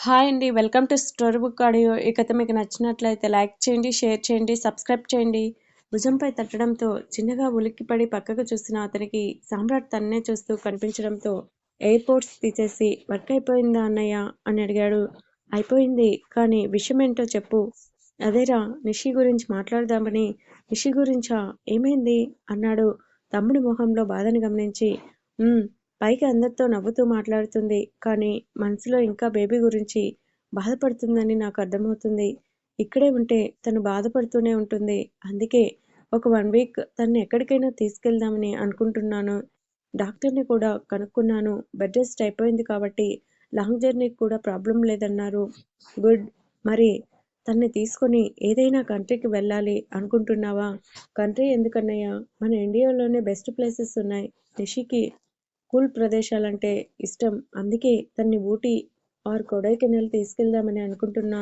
Hi అండి welcome to story book audio. ఈ కథ మీకు నచ్చినట్లయితే లైక్ చేయండి షేర్ చేయండి సబ్స్క్రైబ్ చేయండి. భుజంపై తట్టడంతో చిన్నగా ఉలిక్కిపడి పక్కకు చూసిన అతనికి సామ్రాట్ తన్నే చూస్తూ కనిపించడంతో ఎయిర్పోర్ట్స్ తీసేసి వర్క్ అయిపోయిందా అన్నయ్య? అని అడిగాడు. అయిపోయింది కానీ విషయం ఏంటో చెప్పు. అదేరా నిషి గురించి మాట్లాడదామని. నిషి గురించా? ఏమైంది? అన్నాడు తమ్ముడి మొహంలో బాధను గమనించి. పైకి అందరితో నవ్వుతూ మాట్లాడుతుంది. కానీ మనసులో ఇంకా బేబీ గురించి బాధపడుతుందని నాకు అర్థమవుతుంది. ఇక్కడే ఉంటే తను బాధపడుతూనే ఉంటుంది. అందుకే ఒక వన్ వీక్ తను ఎక్కడికైనా తీసుకెళ్దామని అనుకుంటున్నాను. డాక్టర్ని కూడా కనుక్కున్నాను. బెడ్ రెస్ట్ అయిపోయింది కాబట్టి లాంగ్ జర్నీకి కూడా ప్రాబ్లం లేదన్నారు. గుడ్. మరి తన్ని తీసుకొని ఏదైనా కంట్రీకి వెళ్ళాలి అనుకుంటున్నావా? కంట్రీ ఎందుకన్నయ్యా? మన ఇండియాలోనే బెస్ట్ ప్లేసెస్ ఉన్నాయి. నిషికి కూల్ ప్రదేశాలంటే ఇష్టం. అందుకే తన్ని ఊటీ ఆర్ కొడైకెనాల్ తీసుకెళ్దామని అనుకుంటున్నా.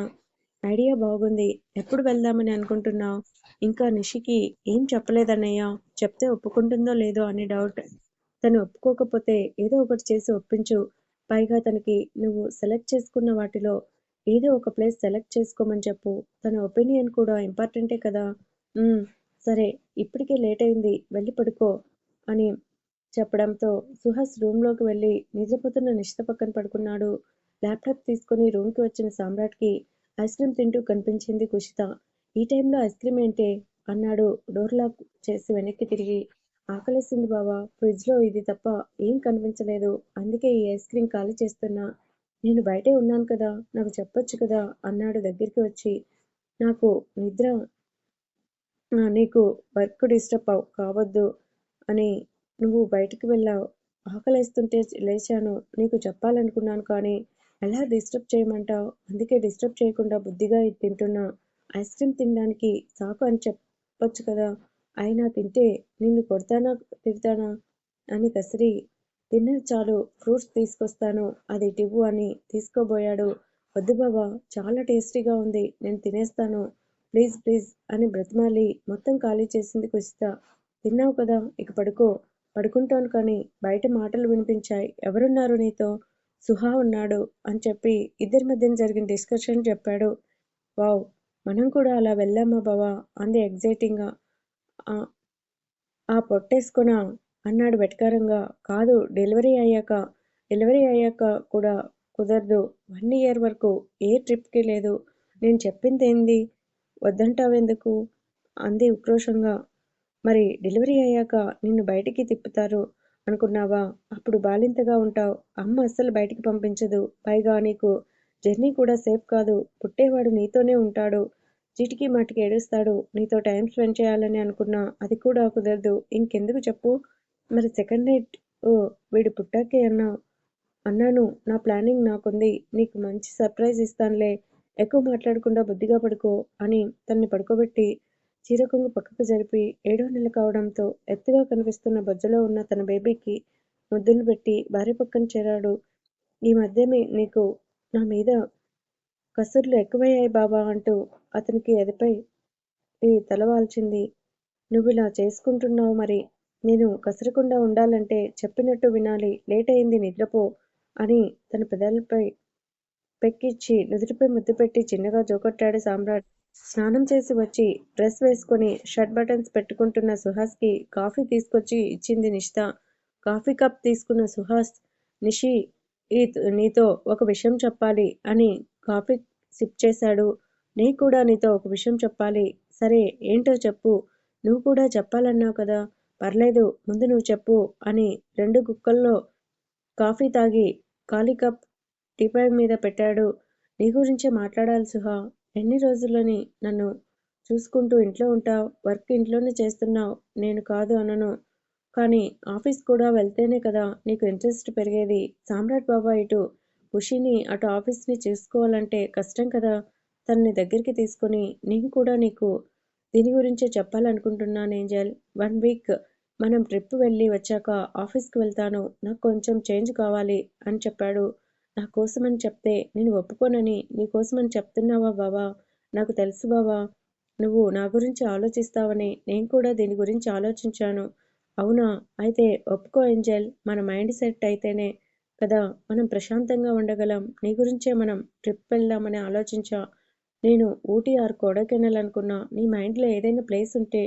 ఐడియా బాగుంది. ఎప్పుడు వెళ్దామని అనుకుంటున్నావు ఇంకా నిషికి ఏం చెప్పలేదన్నయ్య. చెప్తే ఒప్పుకుంటుందో లేదో అని డౌట్. తను ఒప్పుకోకపోతే ఏదో ఒకటి చేసి ఒప్పించు. పైగా తనకి నువ్వు సెలెక్ట్ చేసుకున్న వాటిలో ఏదో ఒక ప్లేస్ సెలెక్ట్ చేసుకోమని చెప్పు. తన ఒపీనియన్ కూడా ఇంపార్టెంటే కదా. సరే ఇప్పటికే లేట్ అయింది. వెళ్ళి పడుకో అని చెప్పడంతో సుహాస్ రూమ్లోకి వెళ్ళి నిద్రపోతున్న నిషిత పక్కన పడుకున్నాడు. ల్యాప్టాప్ తీసుకుని రూమ్కి వచ్చిన సామ్రాట్కి ఐస్ క్రీమ్ తింటూ కనిపించింది కుషిత. ఈ టైంలో ఐస్ క్రీమ్ ఏంటే? అన్నాడు డోర్ లాక్ చేసి వెనక్కి తిరిగి. ఆకలేసింది బావా ఫ్రిడ్జ్లో ఇది తప్ప ఏం కనిపించలేదు. అందుకే ఈ ఐస్ క్రీమ్ ఖాళీ చేస్తున్నా. నేను బయటే ఉన్నాను కదా నాకు చెప్పొచ్చు కదా అన్నాడు దగ్గరికి వచ్చి. నాకు నిద్ర నీకు వర్క్ డిస్టర్బ్ అవ్ కావద్దు అని నువ్వు బయటికి వెళ్ళావు. ఆకలేస్తుంటే లేచాను. నీకు చెప్పాలనుకున్నాను కానీ ఎలా డిస్టర్బ్ చేయమంటావు? అందుకే డిస్టర్బ్ చేయకుండా బుద్ధిగా తింటున్నా. ఐస్ క్రీమ్ తినడానికి సాకు అని చెప్పొచ్చు కదా. అయినా తింటే నిన్ను కొడతానా తిడతానా అని కసిరి. తిన్నది చాలు ఫ్రూట్స్ తీసుకొస్తాను. అది టివ్వు అని తీసుకోబోయాడు. వద్దు బాబా చాలా టేస్టీగా ఉంది. నేను తినేస్తాను. ప్లీజ్ ప్లీజ్ అని బ్రతిమాలి. మొత్తం ఖాళీ చేసింది కుషిత. తిన్నావు కదా ఇక పడుకో. పడుకుంటాను కానీ బయట మాటలు వినిపించాయి. ఎవరున్నారు నీతో? సుహా ఉన్నాడు అని చెప్పి ఇద్దరి మధ్యన జరిగిన డిస్కషన్ చెప్పాడు. వావ్ మనం కూడా అలా వెళ్ళామా బావా? అంది ఎగ్జైటింగ్గా. ఆ పొట్టేసుకున్నా అన్నాడు వెటకారంగా. కాదు డెలివరీ అయ్యాక. డెలివరీ అయ్యాక కూడా కుదరదు. వన్ ఇయర్ వరకు ఏ ట్రిప్కి లేదు. నేను చెప్పింది ఏంది? వద్దంటావెందుకు? అంది ఉక్రోషంగా. మరి డెలివరీ అయ్యాక నిన్ను బయటికి తిప్పుతారు అనుకున్నావా? అప్పుడు బాలింతగా ఉంటావు. అమ్మ అస్సలు బయటికి పంపించదు. పైగా నీకు జర్నీ కూడా సేఫ్ కాదు. పుట్టేవాడు నీతోనే ఉంటాడు. చీటికి మాటికి ఏడుస్తాడు. నీతో టైం స్పెండ్ చేయాలని అనుకున్నా అది కూడా కుదరదు. ఇంకెందుకు చెప్పు? మరి సెకండ్ నైట్ ఓ వీడు పుట్టాకే అన్నా. అన్నాను. నా ప్లానింగ్ నాకుంది. నీకు మంచి సర్ప్రైజ్ ఇస్తానులే. ఎక్కువ మాట్లాడకుండా బుద్ధిగా పడుకో అని తన్ని పడుకోబెట్టి చీర కొంగు పక్కకు జరిపి ఏడో నెల కావడంతో ఎత్తుగా కనిపిస్తున్న బొజ్జలో ఉన్న తన బేబీకి ముద్దులు పెట్టి భార్య పక్కన చేరాడు. ఈ మధ్యమే నీకు నా మీద కసుర్లు ఎక్కువయ్యాయి బాబా అంటూ అతనికి ఎదపై ఈ తలవాల్చింది నువ్వు ఇలా చేసుకుంటున్నావు మరి. నేను కసరకుండా ఉండాలంటే చెప్పినట్టు వినాలి. లేట్ అయింది నిద్రపో అని తన పెదాలపై పెక్కిచ్చి నుదుటిపై ముద్దు పెట్టి చిన్నగా జోకొట్టాడు సామ్రాట్. స్నానం చేసి వచ్చి డ్రెస్ వేసుకొని షర్ట్ బటన్స్ పెట్టుకుంటున్న సుహాస్కి కాఫీ తీసుకొచ్చి ఇచ్చింది నిషిత కాఫీ కప్ తీసుకున్న సుహాస్ నిషి ఈ నీతో ఒక విషయం చెప్పాలి అని కాఫీ సిప్ చేశాడు. నీ కూడా నీతో ఒక విషయం చెప్పాలి. సరే ఏంటో చెప్పు. నువ్వు కూడా చెప్పాలన్నావు కదా. పర్లేదు ముందు నువ్వు చెప్పు అని రెండు గుక్కల్లో కాఫీ తాగి ఖాళీ కప్ టీపై మీద పెట్టాడు. నీ గురించే మాట్లాడాలి సుహా. ఎన్ని రోజులని నన్ను చూసుకుంటూ ఇంట్లో ఉంటావు వర్క్ ఇంట్లోనే చేస్తున్నావు నేను కాదు అనను. కానీ ఆఫీస్ కూడా వెళ్తేనే కదా నీకు ఇంట్రెస్ట్ పెరిగేది. సామ్రాట్ బాబా ఇటు ఖుషిని అటు ఆఫీస్ని చూసుకోవాలంటే కష్టం కదా. తనని దగ్గరికి తీసుకొని నేను కూడా నీకు దీని గురించే చెప్పాలనుకుంటున్నాను ఏంజల్. వన్ వీక్ మనం ట్రిప్ వెళ్ళి వచ్చాక ఆఫీస్కి వెళ్తాను. నాకు కొంచెం చేంజ్ కావాలి అని చెప్పాడు. నా కోసమని చెప్తే నేను ఒప్పుకోనని నీ కోసమని చెప్తున్నావా బావా? నాకు తెలుసు బావా. నువ్వు నా గురించి ఆలోచిస్తావని నేను కూడా దీని గురించి ఆలోచించాను. అవునా? అయితే ఒప్పుకో ఏంజల్. మన మైండ్ సెట్ అయితేనే కదా? మనం ప్రశాంతంగా ఉండగలం. నీ గురించే మనం ట్రిప్ వెళ్దామని ఆలోచించా. నేను ఊటీ ఆర్ కొడైకెనాల్ అనుకున్నా నీ మైండ్లో ఏదైనా ప్లేస్ ఉంటే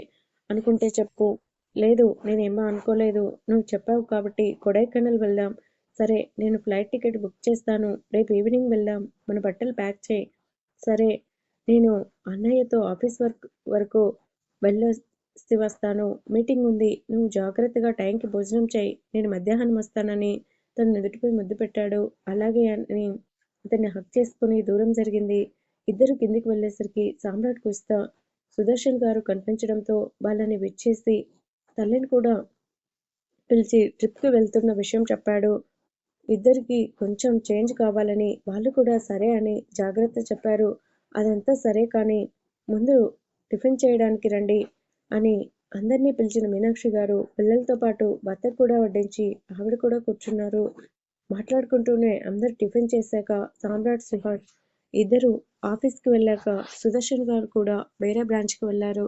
అనుకుంటే చెప్పు. లేదు నేనేమో అనుకోలేదు. నువ్వు చెప్పావు కాబట్టి కొడైకెనల్ వెళ్దాం. సరే నేను ఫ్లైట్ టికెట్ బుక్ చేస్తాను. రేపు ఈవినింగ్ వెళ్దాం. మన బట్టలు ప్యాక్ చేయి. సరే నేను అన్నయ్యతో ఆఫీస్ వర్క్ వరకు వెళ్ళి వస్తాను. మీటింగ్ ఉంది. నువ్వు జాగ్రత్తగా టైంకి భోజనం చేయి. నేను మధ్యాహ్నం వస్తానని తను నుదుటిపై ముద్దు పెట్టాడు. అలాగే అని అతన్ని హక్ చేసుకుని దూరం జరిగింది. ఇద్దరు కిందికి వెళ్ళేసరికి సామ్రాట్ కుస్తా సుదర్శన్ గారు కనిపించడంతో వాళ్ళని విచ్చేసి తల్లిని కూడా పిలిచి ట్రిప్కి వెళ్తున్న విషయం చెప్పాడు. ఇద్దరికి కొంచెం చేంజ్ కావాలని వాళ్ళు కూడా సరే అని జాగ్రత్త చెప్పారు. అదంతా సరే కానీ ముందు టిఫిన్ చేయడానికి రండి అని అందరినీ పిలిచిన మీనాక్షి గారు పిల్లలతో పాటు భర్త కూడా వడ్డించి ఆవిడ కూడా కూర్చున్నారు. మాట్లాడుకుంటూనే అందరు టిఫిన్ చేశాక సామ్రాట్ సుహాట్ ఇద్దరు ఆఫీస్కి వెళ్ళాక సుదర్శన్ గారు కూడా వేరే బ్రాంచ్కి వెళ్ళారు.